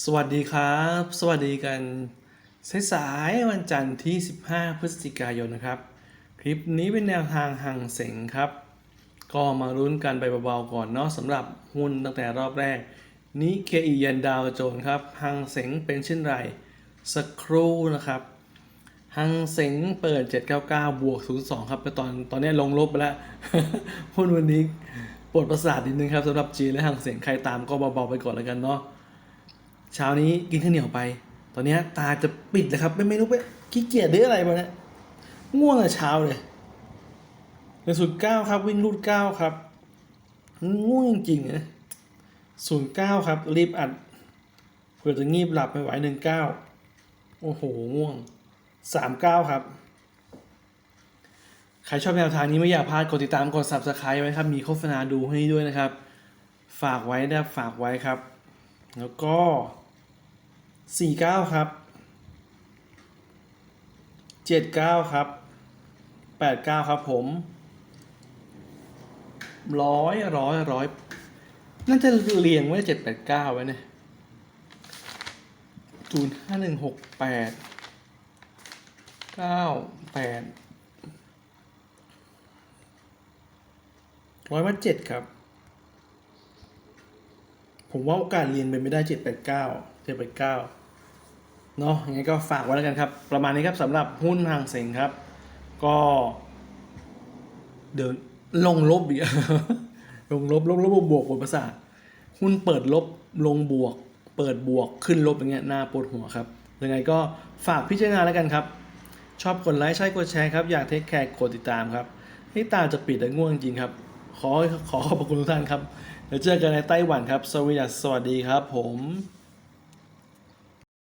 สวัสดีครับ สวัสดีกันสายๆวันจันทร์ที่ 15 พฤศจิกายนนะครับ คลิปนี้เป็นแนวทางห่างเสงครับ ก็มาลุ้นกันไปเบาๆก่อนเนาะสำหรับหุ้นตั้งแต่รอบแรก นี้เคอียันดาวโจนครับห่างเสงเป็นเช่นไรสักครู่นะครับห่างเสงเปิด 799 บวก 02 ครับแต่ตอนตอนนี้ลงลบไปแล้วหุ้นวันนี้ปวดประสาทนิดนึงครับสำหรับจีนและห่างเสงใครตามก็เบาๆไปก่อนแล้วกันเนาะ เช้านี้กินข้าวเหนียวไป ตอนนี้ตาจะปิดเลยครับ ไม่ไม่รู้ไปขี้เกียจหรืออะไรมาเนี่ยง่วงแต่เช้าเลยในศูนย์เก้าครับ วิ่งรูดเก้าครับง่วงจริงๆนะศูนย์เก้าครับ รีบอัดเผื่อจะงีบหลับไม่ไหวหนึ่งเก้าโอ้โหง่วงสามเก้าครับ ใครชอบแนวทางนี้ไม่อยากพลาดกดติดตามกด subscribe ไว้ครับ มีโฆษณาดูให้ด้วยนะครับ ฝากไว้นะฝากไว้ครับ แล้วก็ 49ครับ79ครับ89ครับผมร้อยร้อยร้อยน่าจะเรียงไว้789ไว้เนี่ยศูนย์ห้าหนึ่งหกแปดเก้าแปดร้อยว่าเจ็ดครับ ผมว่าโอกาสเรียนเป็นไม่ได้เจ็ดแปดเก้าเจ็ดแปดเก้า เนาะยังไงก็ฝากไว้แล้วกันครับ ประมาณนี้ครับสำหรับหุ้นห่างเสงครับ ก็ เดินลงลบอีกลงลบลบลบบวกบวกประสาทหุ้นเปิดลบลงบวก เปิดบวกขึ้นลบอย่างเงี้ยน่าปวดหัวครับยังไงก็ฝากพิจารณาแล้วกันครับ ชอบกดไลค์ใช่กดแชร์ครับ อยากเทคแคร์กดติดตามครับให้ตาจะปิดแต่ง่วงจริงครับ ขอขอขอบคุณทุกท่านครับ เดี๋ยวเจอกันในไต้หวันครับ สวัสดีสวัสดีครับผม